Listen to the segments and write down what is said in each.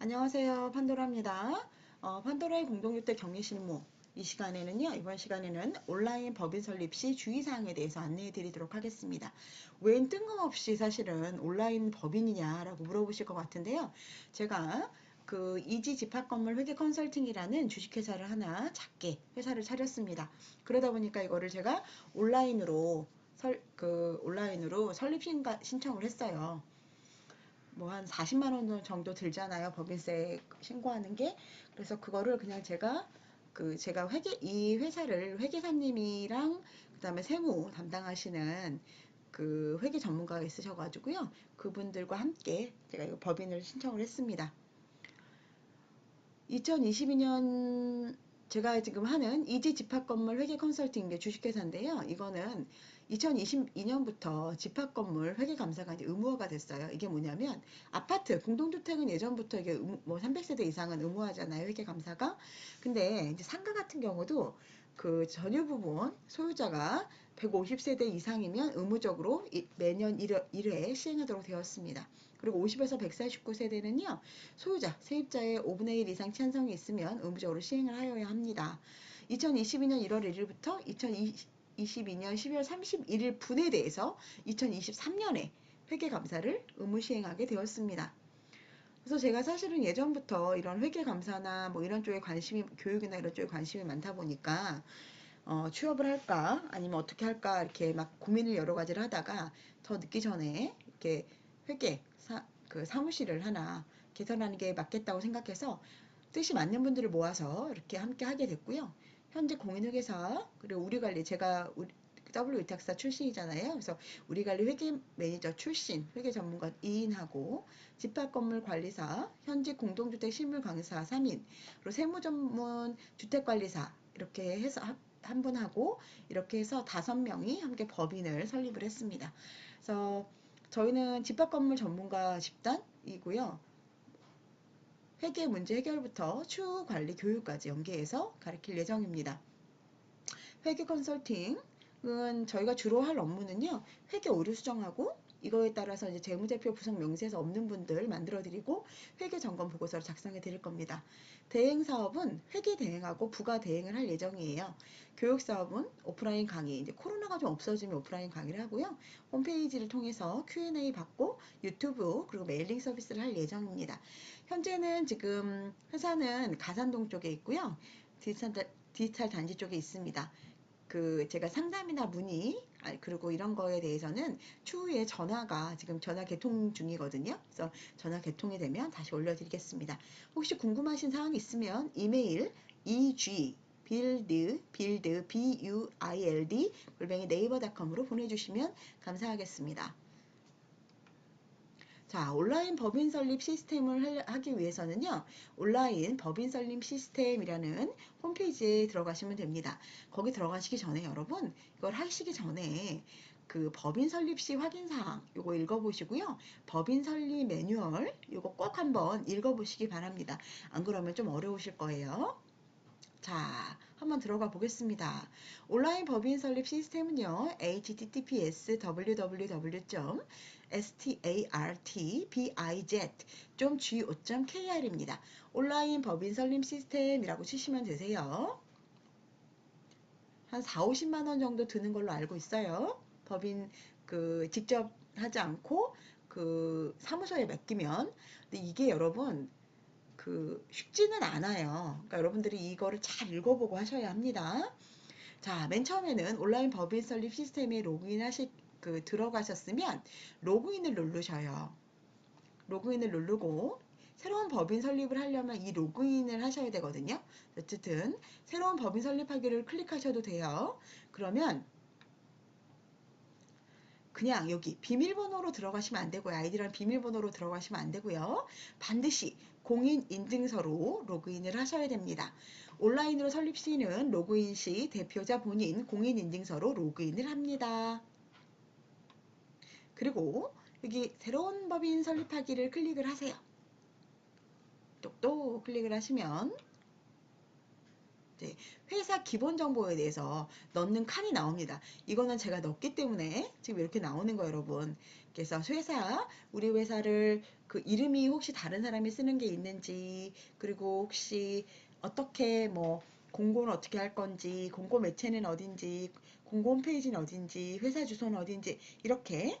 안녕하세요. 판도라입니다. 어, 판도라의 공동주택 경리실무 이 시간에는요. 이번 시간에는 온라인 법인 설립 시 주의사항에 대해서 안내해 드리도록 하겠습니다. 웬 뜬금없이 사실은 온라인 법인이냐라고 물어보실 것 같은데요. 제가 그 이지 집합 건물 회계 컨설팅이라는 주식회사를 하나 작게 회사를 차렸습니다. 그러다 보니까 이거를 제가 온라인으로 설, 그 온라인으로 설립 신청을 했어요. 뭐 한 40만 원 정도 들잖아요. 법인세 신고하는 게. 그래서 그거를 그냥 제가 그 제가 회계 이 회사를 회계사님이랑 그다음에 세무 담당하시는 그 회계 전문가가 있으셔 가지고요. 그분들과 함께 제가 이거 법인을 신청을 했습니다. 2022년 제가 지금 하는 이지 집합건물 회계 컨설팅 주식회사인데요. 이거는 2022년부터 집합건물 회계감사가 이제 의무화가 됐어요. 이게 뭐냐면 아파트, 공동주택은 예전부터 이게 의무, 뭐 300세대 이상은 의무화잖아요. 회계감사가. 근데 이제 상가 같은 경우도 그 전유 부분 소유자가 150세대 이상이면 의무적으로 매년 1회, 1회 시행하도록 되었습니다. 그리고 50에서 149세대는요, 소유자, 세입자의 5분의 1 이상 찬성이 있으면 의무적으로 시행을 하여야 합니다. 2022년 1월 1일부터 2022년 12월 31일 분에 대해서 2023년에 회계감사를 의무 시행하게 되었습니다. 그래서 제가 사실은 예전부터 이런 회계 감사나 뭐 이런 쪽에 관심이, 교육이나 이런 쪽에 관심이 많다 보니까 어, 취업을 할까 아니면 어떻게 할까 이렇게 막 고민을 여러 가지를 하다가 더 늦기 전에 이렇게 회계 사, 그 사무실을 하나 개설하는 게 맞겠다고 생각해서 뜻이 맞는 분들을 모아서 이렇게 함께 하게 됐고요. 현재 공인회계사 그리고 우리관리 제가 W 위탁사 출신이잖아요. 그래서 우리 관리 회계 매니저 출신 회계 전문가 2인하고 집합 건물 관리사 현직 공동주택 실물 강사 3인 그리고 세무 전문 주택 관리사 이렇게 해서 한 분하고 이렇게 해서 다섯 명이 함께 법인을 설립을 했습니다. 그래서 저희는 집합 건물 전문가 집단이고요. 회계 문제 해결부터 추후 관리 교육까지 연계해서 가르칠 예정입니다. 회계 컨설팅 은 저희가 주로 할 업무는요. 회계 오류 수정하고 이거에 따라서 이제 재무제표 구성 명세서 없는 분들 만들어 드리고 회계 점검 보고서를 작성해 드릴 겁니다. 대행 사업은 회계 대행하고 부가 대행을 할 예정이에요. 교육 사업은 오프라인 강의, 이제 코로나가 좀 없어지면 오프라인 강의를 하고요. 홈페이지를 통해서 Q&A 받고 유튜브 그리고 메일링 서비스를 할 예정입니다. 현재는 지금 회사는 가산동 쪽에 있고요. 디지털, 디지털 단지 쪽에 있습니다. 그 제가 상담이나 문의 그리고 이런 거에 대해서는 추후에 전화가 지금 전화 개통 중이거든요. 그래서 전화 개통이 되면 다시 올려드리겠습니다. 혹시 궁금하신 사항 있으면 이메일 eg build build b u i l d 골뱅이 네이버닷컴으로 보내주시면 감사하겠습니다. 자, 온라인 법인 설립 시스템을 하기 위해서는요, 온라인 법인 설립 시스템이라는 홈페이지에 들어가시면 됩니다. 거기 들어가시기 전에 여러분, 이걸 하시기 전에 그 법인 설립 시 확인사항 요거 읽어보시고요. 법인 설립 매뉴얼 요거 꼭 한번 읽어보시기 바랍니다. 안 그러면 좀 어려우실 거예요. 자, 한번 들어가 보겠습니다. 온라인 법인 설립 시스템은요, https www.startbiz.go.kr입니다. 온라인 법인 설립 시스템이라고 치시면 되세요. 한 4, 50만 원 정도 드는 걸로 알고 있어요. 법인 그 직접 하지 않고 그 사무소에 맡기면 근데 이게 여러분 그 쉽지는 않아요. 그러니까 여러분들이 이거를 잘 읽어보고 하셔야 합니다. 자, 맨 처음에는 온라인 법인 설립 시스템에 로그인 하실 그 들어가셨으면 로그인을 누르셔요. 로그인을 누르고 새로운 법인 설립을 하려면 이 로그인을 하셔야 되거든요. 어쨌든 새로운 법인 설립하기를 클릭하셔도 돼요. 그러면 그냥 여기 비밀번호로 들어가시면 안 되고요. 아이디랑 비밀번호로 들어가시면 안 되고요. 반드시 공인 인증서로 로그인을 하셔야 됩니다. 온라인으로 설립 시는 로그인 시 대표자 본인 공인 인증서로 로그인을 합니다. 그리고 여기 새로운 법인 설립하기를 클릭을 하세요. 똑똑 클릭을 하시면 회사 기본 정보에 대해서 넣는 칸이 나옵니다. 이거는 제가 넣었기 때문에 지금 이렇게 나오는 거예요, 여러분. 그래서 회사, 우리 회사를 그 이름이 혹시 다른 사람이 쓰는 게 있는지, 그리고 혹시 어떻게 뭐 공고는 어떻게 할 건지, 공고 매체는 어딘지, 공고 홈페이지는 어딘지, 회사 주소는 어딘지 이렇게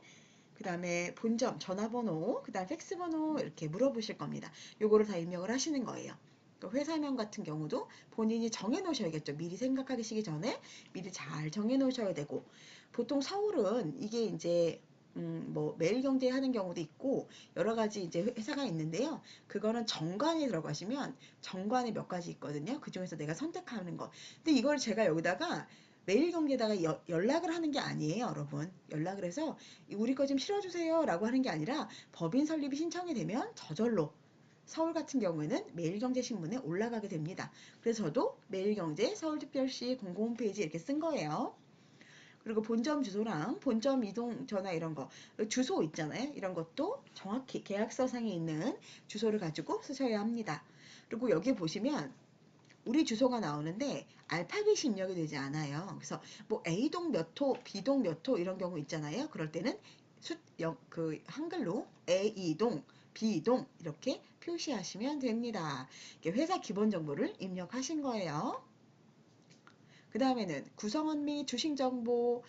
그 다음에 본점, 전화번호, 그 다음 팩스번호 이렇게 물어보실 겁니다. 요거를 다 입력을 하시는 거예요. 또 회사명 같은 경우도 본인이 정해 놓으셔야겠죠. 미리 생각하시기 전에 미리 잘 정해 놓으셔야 되고 보통 서울은 이게 이제 음, 뭐 매일경제 하는 경우도 있고 여러 가지 이제 회사가 있는데요. 그거는 정관에 들어가시면 정관에 몇 가지 있거든요. 그 중에서 내가 선택하는 거. 근데 이걸 제가 여기다가 매일경제에다가 여- 연락을 하는 게 아니에요, 여러분. 연락을 해서 우리 거 좀 실어주세요라고 하는 게 아니라 법인 설립이 신청이 되면 저절로 서울 같은 경우에는 매일경제신문에 올라가게 됩니다. 그래서 저도 매일경제 서울특별시 공공 홈페이지 이렇게 쓴 거예요. 그리고 본점 주소랑 본점 이동 전화 이런 거 주소 있잖아요. 이런 것도 정확히 계약서상에 있는 주소를 가지고 쓰셔야 합니다. 그리고 여기 보시면 우리 주소가 나오는데 알파벳이 입력이 되지 않아요. 그래서 뭐 A동 몇 호, B동 몇 호 이런 경우 있잖아요. 그럴 때는 그 한글로 A동, B동 이렇게 표시하시면 됩니다. 회사 기본 정보를 입력하신 거예요. 그 다음에는 구성원 및 주식 정보,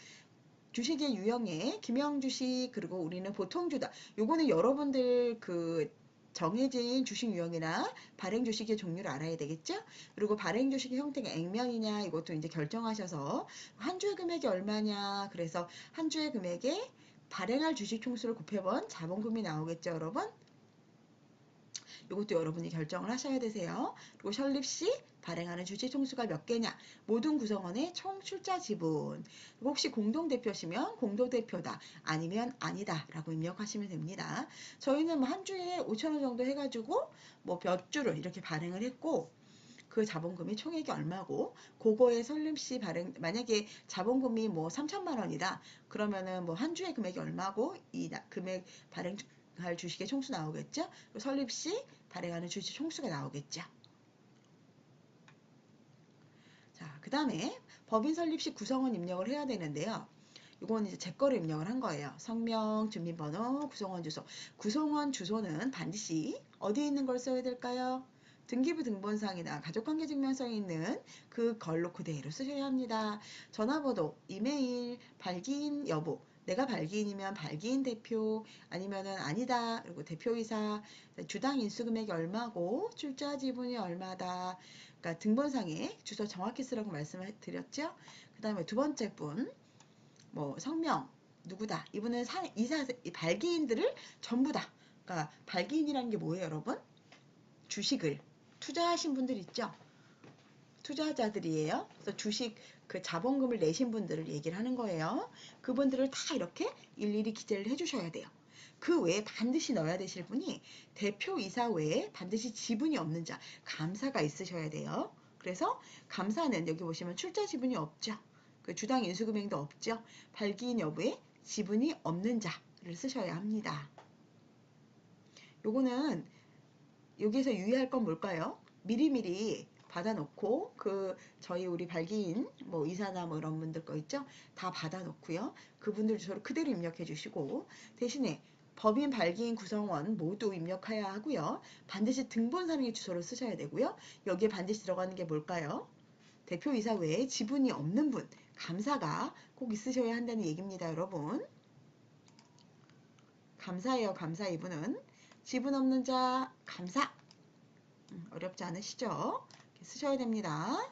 주식의 유형에 김영 주식 그리고 우리는 보통 주다. 요거는 여러분들 그 정해진 주식 유형이나 발행 주식의 종류를 알아야 되겠죠? 그리고 발행 주식의 형태가 액면이냐 이것도 이제 결정하셔서 한 주의 금액이 얼마냐 그래서 한 주의 금액에 발행할 주식 총수를 곱해본 자본금이 나오겠죠, 여러분? 이것도 여러분이 결정을 하셔야 되세요. 그리고 설립 시 발행하는 주식 총수가 몇 개냐, 모든 구성원의 총 출자 지분. 혹시 공동대표시면 공동대표다, 아니면 아니다 라고 입력하시면 됩니다. 저희는 뭐 한 주에 5천 원 정도 해가지고 뭐 몇 주를 이렇게 발행을 했고. 그 자본금이 총액이 얼마고 그거에 설립 시 발행 만약에 자본금이 뭐 3천만 원이다 그러면은 뭐 한 주의 금액이 얼마고 이 나- 금액 발행 할 주식의 총수 나오겠죠 그리고 설립 시 발행하는 주식 총수가 나오겠죠 자 그 다음에 법인 설립 시 구성원 입력을 해야 되는데요 이건 이제 제 거를 입력을 한 거예요. 성명, 주민번호, 구성원 주소. 구성원 주소는 반드시 어디에 있는 걸 써야 될까요? 등기부 등본상이나 가족관계증명서에 있는 그 걸로 그대로 쓰셔야 합니다. 전화번호, 이메일, 발기인 여부. 내가 발기인이면 발기인 대표 아니면은 아니다. 그리고 대표이사 주당 인수금액이 얼마고 출자 지분이 얼마다. 그러니까 등본상에 주소 정확히 쓰라고 말씀을 드렸죠? 그 다음에 두 번째 분 뭐 성명 누구다. 이분은 사, 이사 이 발기인들을 전부 다. 그러니까 발기인이라는 게 뭐예요 여러분? 주식을 투자하신 분들 있죠? 투자자들이에요. 그래서 주식 그 자본금을 내신 분들을 얘기를 하는 거예요 그분들을 다 이렇게 일일이 기재를 해주셔야 돼요 그 외에 반드시 넣어야 되실 분이 대표 이사 외에 반드시 지분이 없는 자 감사가 있으셔야 돼요 그래서 감사는 여기 보시면 출자 지분이 없죠 그 주당 인수금액도 없죠. 발기인 여부에 지분이 없는 자를 쓰셔야 합니다. 요거는 여기에서 유의할 건 뭘까요? 미리미리 받아놓고 그 저희 우리 발기인 뭐 이사나 뭐 이런 분들 거 있죠? 다 받아놓고요. 그분들 주소를 그대로 입력해 주시고 대신에 법인 발기인 구성원 모두 입력해야 하고요. 반드시 등본상의 주소를 쓰셔야 되고요. 여기에 반드시 들어가는 게 뭘까요? 대표이사 외에 지분이 없는 분, 감사가 꼭 있으셔야 한다는 얘기입니다, 여러분. 감사예요, 감사 이분은. 지분 없는 자, 감사. 음, 어렵지 않으시죠? 쓰셔야 됩니다.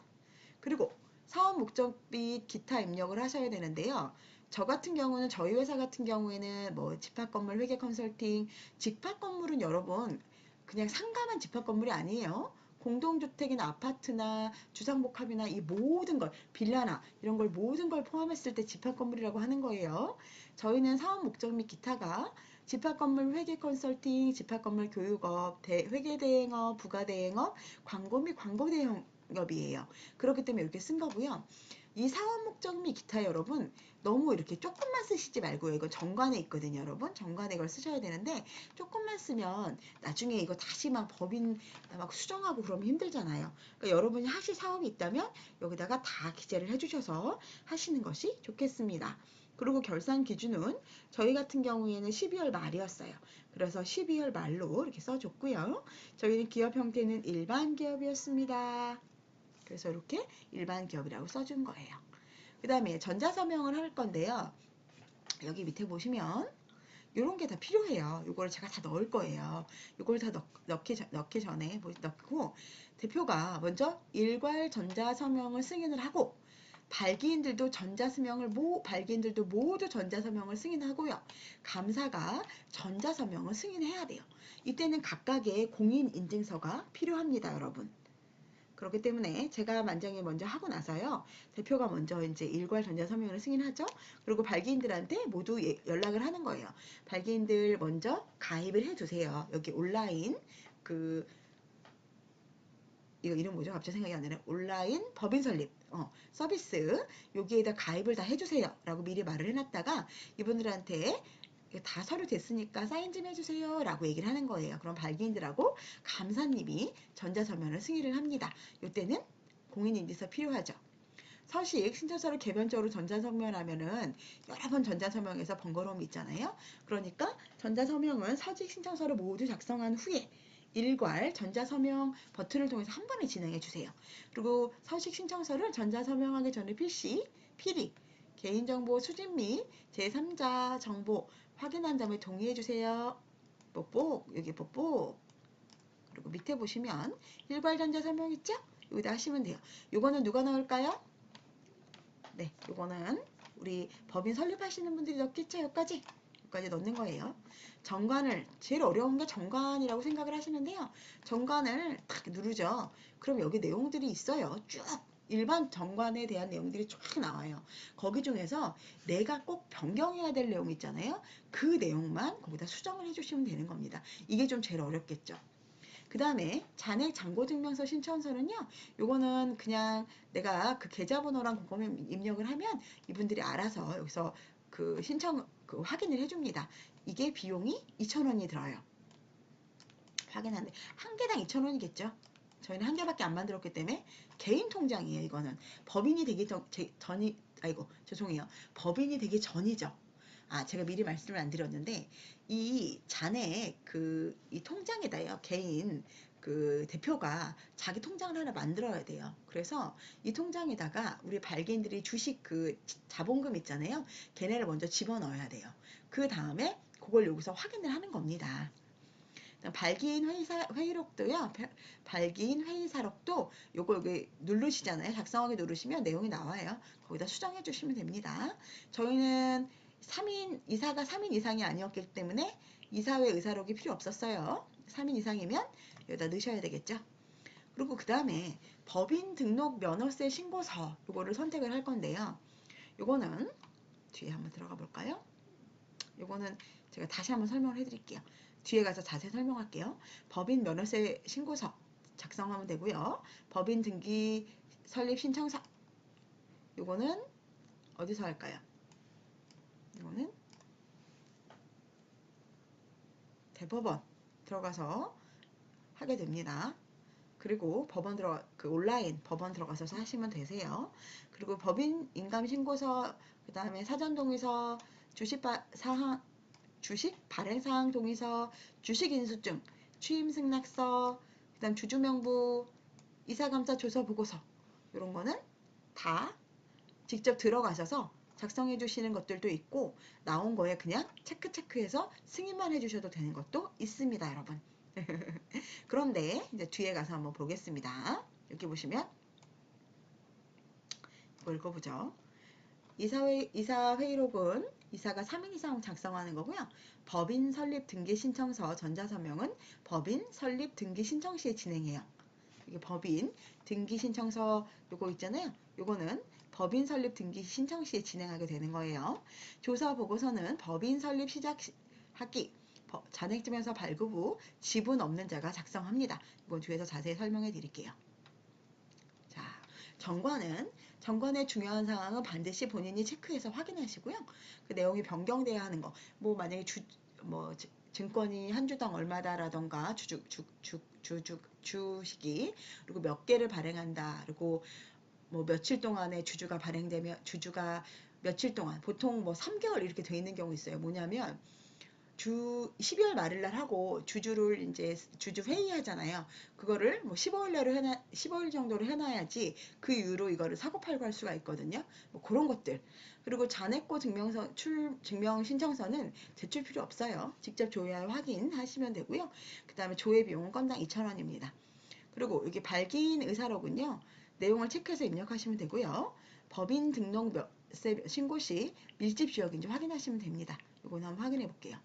그리고 사업 목적 및 기타 입력을 하셔야 되는데요. 저 같은 경우는 저희 회사 같은 경우에는 뭐 집합 건물 회계 컨설팅, 집합 건물은 여러분 그냥 상가만 집합 건물이 아니에요. 공동주택이나 아파트나 주상복합이나 이 모든 걸 빌라나 이런 걸 모든 걸 포함했을 때 집합 건물이라고 하는 거예요. 저희는 사업 목적 및 기타가 집합 건물 회계 컨설팅, 집합 건물 교육업, 대, 회계 대행업, 부가 대행업, 광고 및 광고 대행업이에요. 그렇기 때문에 이렇게 쓴 거고요. 이 사원 목적 및 기타 여러분 너무 이렇게 조금만 쓰시지 말고요. 이거 정관에 있거든요, 여러분. 정관에 이걸 쓰셔야 되는데 조금만 쓰면 나중에 이거 다시 막 법인 막 수정하고 그러면 힘들잖아요. 그러니까 여러분이 하실 사업이 있다면 여기다가 다 기재를 해주셔서 하시는 것이 좋겠습니다. 그리고 결산 기준은 저희 같은 경우에는 12월 말이었어요. 그래서 12월 말로 이렇게 써줬고요. 저희는 기업 형태는 일반 기업이었습니다. 그래서 이렇게 일반 기업이라고 써준 거예요. 그 다음에 전자서명을 할 건데요. 여기 밑에 보시면 이런 게 다 필요해요. 이걸 제가 다 넣을 거예요. 이걸 다 넣, 넣기, 넣기 전에 뭐 넣고 대표가 먼저 일괄 전자서명을 승인을 하고 발기인들도 전자서명을 모 발기인들도 모두 전자서명을 승인하고요. 감사가 전자서명을 승인해야 돼요. 이때는 각각의 공인 인증서가 필요합니다, 여러분. 그렇기 때문에 제가 만장에 먼저 하고 나서요. 대표가 먼저 이제 일괄 전자서명을 승인하죠. 그리고 발기인들한테 모두 예, 연락을 하는 거예요. 발기인들 먼저 가입을 해주세요. 여기 온라인 그 이거 이름 뭐죠? 갑자기 생각이 안 나네. 온라인 법인 설립 어, 서비스 여기에다 가입을 다 해주세요. 라고 미리 말을 해놨다가 이분들한테 다 서류 됐으니까 사인 좀 해주세요 라고 얘기를 하는 거예요. 그럼 발기인들하고 감사님이 전자서면을 승인을 합니다. 이때는 공인인증서 필요하죠. 서식 신청서를 개별적으로 전자서명하면은 여러 번 전자서명에서 번거로움이 있잖아요. 그러니까 전자서명은 서식 신청서를 모두 작성한 후에 일괄 전자서명 버튼을 통해서 한 번에 진행해 주세요. 그리고 서식 신청서를 전자서명하기 전에 필시, 필히 개인정보 수집 및 제3자 정보 확인한 점에 동의해 주세요. 뽁뽁 여기 뽁뽁 그리고 밑에 보시면 일괄 전자 설명 있죠? 여기다 하시면 돼요. 요거는 누가 넣을까요? 네, 요거는 우리 법인 설립하시는 분들이 넣겠죠? 여기까지 여기까지 넣는 거예요. 정관을 제일 어려운 게 정관이라고 생각을 하시는데요. 정관을 탁 누르죠. 그럼 여기 내용들이 있어요. 쭉 일반 정관에 대한 내용들이 쫙 나와요. 거기 중에서 내가 꼭 변경해야 될 내용 있잖아요. 그 내용만 거기다 수정을 해주시면 되는 겁니다. 이게 좀 제일 어렵겠죠. 그 다음에 잔액 잔고증명서 신청서는요. 요거는 그냥 내가 그 계좌번호랑 그거 입력을 하면 이분들이 알아서 여기서 그 신청 그 확인을 해줍니다. 이게 비용이 2,000원이 들어요. 확인하는데 한 개당 2,000원이겠죠. 저희는 한 개밖에 안 만들었기 때문에 개인 통장이에요. 이거는 법인이 되기 전, 전이 아이고 죄송해요. 법인이 되기 전이죠. 아 제가 미리 말씀을 안 드렸는데 이 잔액 그 이 통장에다요 개인 그 대표가 자기 통장을 하나 만들어야 돼요. 그래서 이 통장에다가 우리 발기인들이 주식 그 자본금 있잖아요. 걔네를 먼저 집어넣어야 돼요. 그 다음에 그걸 여기서 확인을 하는 겁니다. 발기인 회의사, 회의록도요. 발기인 회의사록도 요거 여기 누르시잖아요. 작성하기 누르시면 내용이 나와요. 거기다 수정해 주시면 됩니다. 저희는 3인 이사가 3인 이상이 아니었기 때문에 이사회 의사록이 필요 없었어요. 3인 이상이면 여기다 넣으셔야 되겠죠. 그리고 그 다음에 법인 등록 면허세 신고서 요거를 선택을 할 건데요. 요거는 뒤에 한번 들어가 볼까요? 요거는 제가 다시 한번 설명을 해드릴게요. 뒤에 가서 자세히 설명할게요. 법인 면허세 신고서 작성하면 되고요. 법인 등기 설립 신청서 요거는 어디서 할까요? 이거는 대법원 들어가서 하게 됩니다. 그리고 법원 들어 그 온라인 법원 들어가서 하시면 되세요. 그리고 법인 인감 신고서 그다음에 사전 동의서 주식 사항 주식 발행 사항 동의서, 주식 인수증, 취임 승낙서, 그 다음 주주 명부, 이사 감사 조서 보고서 이런 거는 다 직접 들어가셔서 작성해 주시는 것들도 있고 나온 거에 그냥 체크 체크해서 승인만 해 주셔도 되는 것도 있습니다 여러분 그런데 이제 뒤에 가서 한번 보겠습니다 여기 보시면 이거 읽어보죠 이사회, 이사 회의록은 이사가 3인 이상 작성하는 거고요. 법인 설립 등기 신청서 전자서명은 법인 설립 등기 신청 시에 진행해요. 이게 법인 등기 신청서 요거 있잖아요. 요거는 법인 설립 등기 신청 시에 진행하게 되는 거예요. 조사 보고서는 법인 설립 시작하기 잔액증명서 발급 후 지분 없는 자가 작성합니다. 이건 뒤에서 자세히 설명해 드릴게요. 자, 정관은 정관의 중요한 사항은 반드시 본인이 체크해서 확인하시고요. 그 내용이 변경돼야 하는 거. 뭐 만약에 주 뭐 증권이 한 주당 얼마다라던가 주주 주, 주, 주 주 주식이 그리고 몇 개를 발행한다. 그리고 뭐 며칠 동안에 주주가 발행되면 주주가 며칠 동안 보통 뭐 3개월 이렇게 돼 있는 경우 있어요. 뭐냐면 주 12월 말일 날 하고 주주를 이제 주주 회의 하잖아요. 그거를 뭐 15일 내로 해놔 15일 정도로 해놔야지 그 이후로 이거를 사고 팔고 할 수가 있거든요. 뭐 그런 것들. 그리고 잔액고 증명서 출 증명 신청서는 제출 필요 없어요. 직접 조회하여 확인하시면 되고요. 그 다음에 조회 비용은 건당 2,000원입니다. 그리고 여기 발기인 의사록은요. 내용을 체크해서 입력하시면 되고요. 법인 등록 몇세 신고 시 밀집 지역인지 확인하시면 됩니다. 이거는 한번 확인해 볼게요.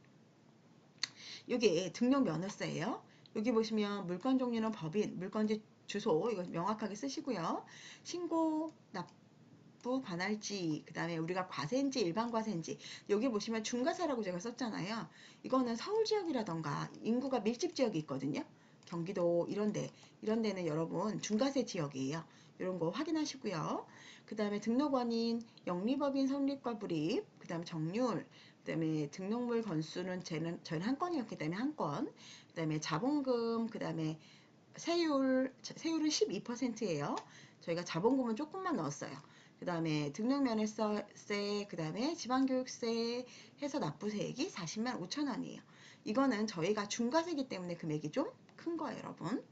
이게 등록 면허세예요. 여기 보시면 물건 종류는 법인, 물건지 주소 이거 명확하게 쓰시고요. 신고 납부 관할지, 그 다음에 우리가 과세인지 일반 과세인지 여기 보시면 중과세라고 제가 썼잖아요. 이거는 서울 지역이라던가 인구가 밀집 지역이 있거든요. 경기도 이런데 이런 데는 여러분 중과세 지역이에요. 이런 거 확인하시고요. 그 다음에 등록원인 영리법인 성립과 불입, 그 다음 정률, 그 다음에 등록물 건수는 저는 저는 한 건이었기 때문에 한 건. 그 다음에 자본금, 그 다음에 세율 세율은 12%예요. 저희가 자본금은 조금만 넣었어요. 그 다음에 등록면허세, 그 다음에 지방교육세 해서 납부세액이 40만 5천 원이에요. 이거는 저희가 중과세기 때문에 금액이 좀 큰 거예요, 여러분.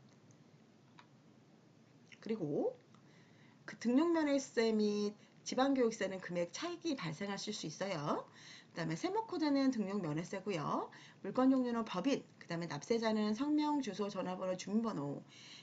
그리고 그 등록면허세 및 지방교육세는 금액 차익이 발생하실 수 있어요. 그 다음에 세무코드는 등록 면허세고요. 물건 종류는 법인, 그 다음에 납세자는 성명, 주소, 전화번호, 주민번호,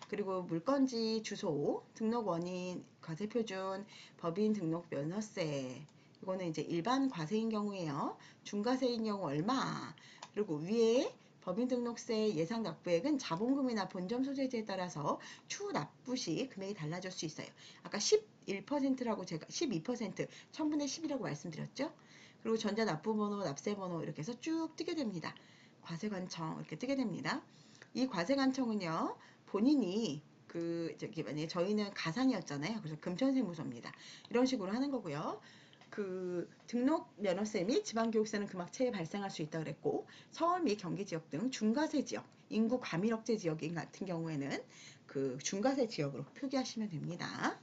그리고 물건지, 주소, 등록 원인, 과세표준, 법인 등록 면허세. 이거는 이제 일반 과세인 경우에요. 중과세인 경우 얼마. 그리고 위에 법인 등록세 예상 납부액은 자본금이나 본점 소재지에 따라서 추후 납부 시 금액이 달라질 수 있어요. 아까 11%라고 제가 12% 1000분의 10이라고 말씀드렸죠. 그리고 전자 납부번호, 납세번호 이렇게 해서 쭉 뜨게 됩니다. 과세관청 이렇게 뜨게 됩니다. 이 과세관청은요 본인이 그 저기 만약에 저희는 가산이었잖아요. 그래서 금천세무소입니다. 이런 식으로 하는 거고요. 그 등록 면허세 및 지방교육세는 금액차에 발생할 수 있다 그랬고 서울 및 경기 지역 등 중과세 지역, 인구 과밀 억제 지역 인 같은 경우에는 그 중과세 지역으로 표기하시면 됩니다.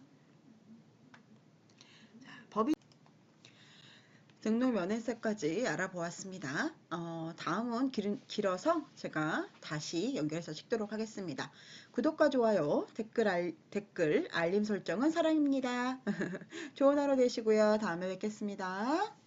자, 법인 등록 면허세까지 알아보았습니다. 어, 다음은 길, 길어서 제가 다시 연결해서 찍도록 하겠습니다. 구독과 좋아요, 댓글, 알, 댓글 알림 설정은 사랑입니다. 좋은 하루 되시고요. 다음에 뵙겠습니다.